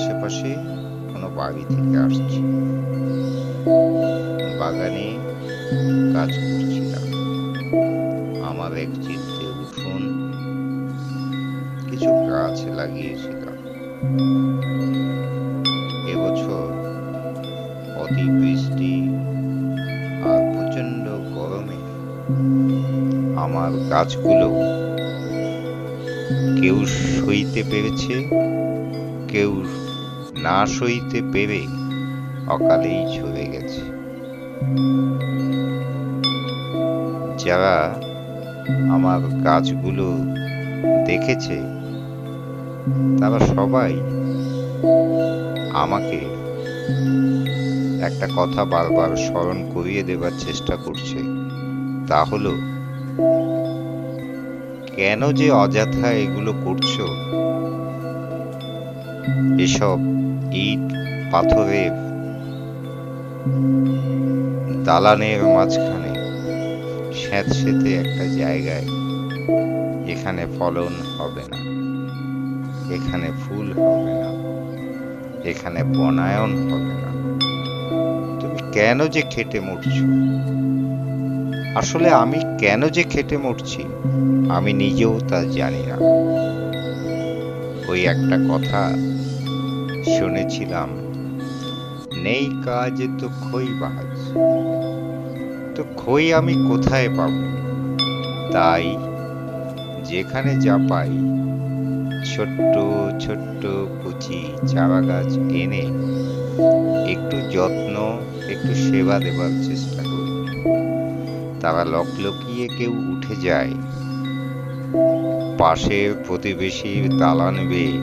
আশেপাশে কোনো বাড়ি থেকে আসছি। বাগানে কাজ করছিলাম। আমার এক চিত্রে উঠোন, কিছু গাছ লাগিয়েছিলাম। এবছর অতিবৃষ্টি আর প্রচণ্ড গরমে আমার গাছগুলো কেউ সইতে পেরেছে, কেউ না সইতে পেরে অকালেই ঝরে গেছে। যারা আমার গাছগুলো দেখেছে, তারা সবাই আমাকে একটা কথা বারবার স্মরণ করিয়ে দেবার চেষ্টা করছে। তা হলো, কেন যে অযথা এগুলো করছ, এসব ইট পাথরের দালানের মাঝখানে স্যাঁতসেঁতে একটা জায়গায় এখানে ফলন হবে না, এখানে ফুল হবে না, এখানে বনায়ন হবে না। তুমি কেন যে খেটে মরছো? আসলে আমি কেন যে খেটে মরছি, আমি নিজেও তা জানি না। ওই একটা কথা শুনেছিলাম। নেই কাজ তো খই বাজ তো খই আমি কোথায় পাব? তাই যেখানে যা পাই, ছোট্ট ছোট্ট কুচি চারা গাছ এনে একটু যত্ন, একটু সেবা দেবার চেষ্টা করি। তারা লকলকিয়ে কেউ উঠে যায়। পাশের প্রতিবেশীর দালান বেয়ে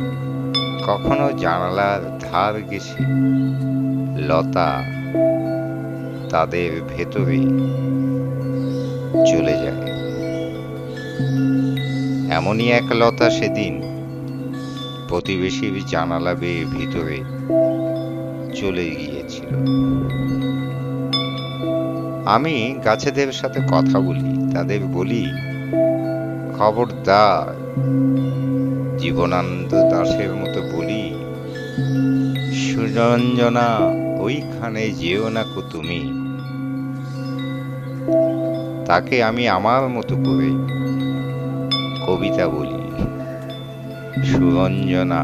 কখনো জানালার ধার গেছে লতা তাদের ভেতরে চলে যায়। এমনই এক লতা সেদিন প্রতিবেশীর জানালা বেয়ে ভিতরে চলে গিয়েছিল। আমি গাছেদের সাথে কথা বলি, তাদের বলি, খবরদার জীবনানন্দ দাসের মতো বলি, সুরঞ্জনা, ওইখানে যেও না কো তুমি। তাকে আমি আমার মতো করে কবিতা বলি, সুরঞ্জনা,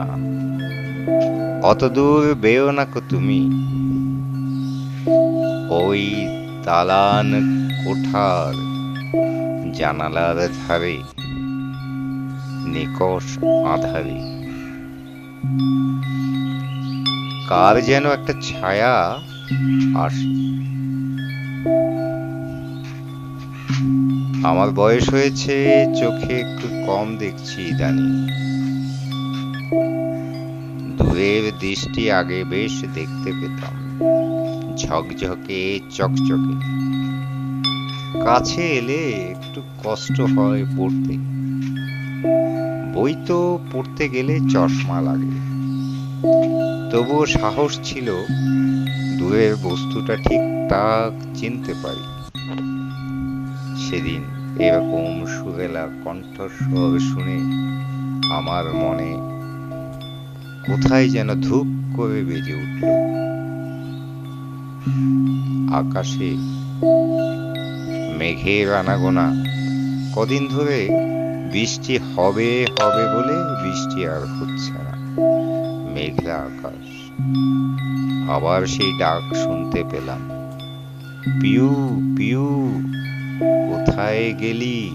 অত দূর বেও না কো তুমি। ওই দালান কোঠার জানালার ধারে নিকষ আধারে কার যেন একটা ছায়া আসে আমার বয়স হয়েছে, চোখে একটু কম দেখছি ইদানি। দূরের দৃষ্টি আগে বেশ দেখতে পেতাম, ঝকঝকে, চকচকে। কাছে এলে একটু কষ্ট হয় পড়তে। বই তো পড়তে গেলে চশমা লাগে। তবুও সাহস ছিল, দূরের বস্তুটা ঠিকঠাক চিনতে পারি। সেদিন এরকম সুরেলা কণ্ঠস্বর শুনে আমার মনে কোথায় যেন ধূপ করে বেজে উঠল। আকাশে মেঘের আনাগোনা কদিন ধরে বৃষ্টি হবে হবে বলে বৃষ্টি আর হচ্ছে না। মেঘলা আকাশ। আবার সেই ডাক শুনতে পেলাম। পিউ পিউ, কোথায় গেলি?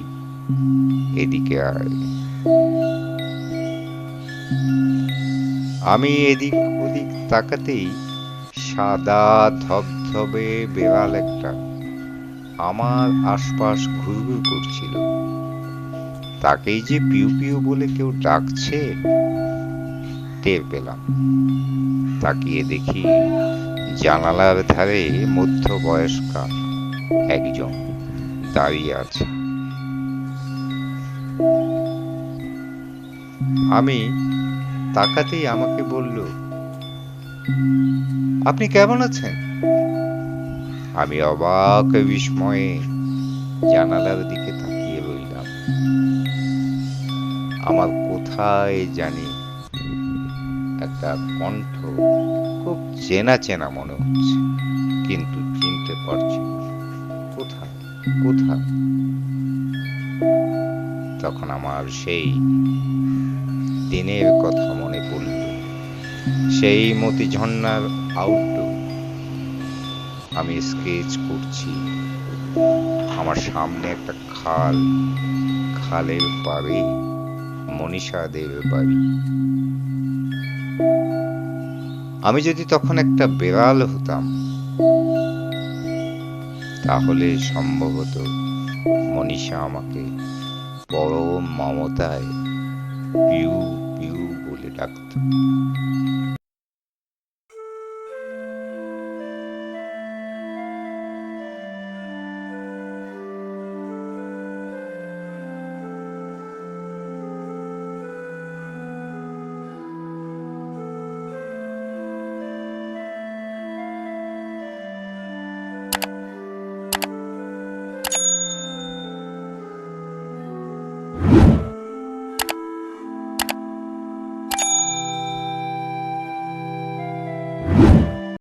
এদিকে আয়। আমি এদিক ওদিক তাকাতেই সাদা ধবধবে বেড়াল একটা। আমার আশপাশ ঘুরঘুর করছিল। তাকেই যে পিউ পিউ বলে কেউ ডাকছে, টের পেলাম। তাকিয়ে দেখি জানালার ধারে মধ্য বয়স্কা একজন দাঁড়িয়ে আছে। আমি তাকাতেই আমাকে বলল, আপনি কেমন আছেন? আমি অবাক বিস্ময়ে জানালার দিকে আমার কোথায় জানি? একটা কণ্ঠ খুব চেনা চেনা মনে হচ্ছে, কিন্তু চিনতে পারছি। কোথায়? কোথায়? তখন আমার সেই দিনের কথা মনে পড়ল, সেই মতি ঝর্ণার আউটডোর আমি স্কেচ করছি, আমার সামনে একটা খাল, খালের পাড়ে। মনীষাদের বাড়ি। আমি যদি তখন একটা বেড়াল হতাম, তাহলে সম্ভবত মনীষা আমাকে বড় মমতায় পিউ পিউ বলে ডাকত।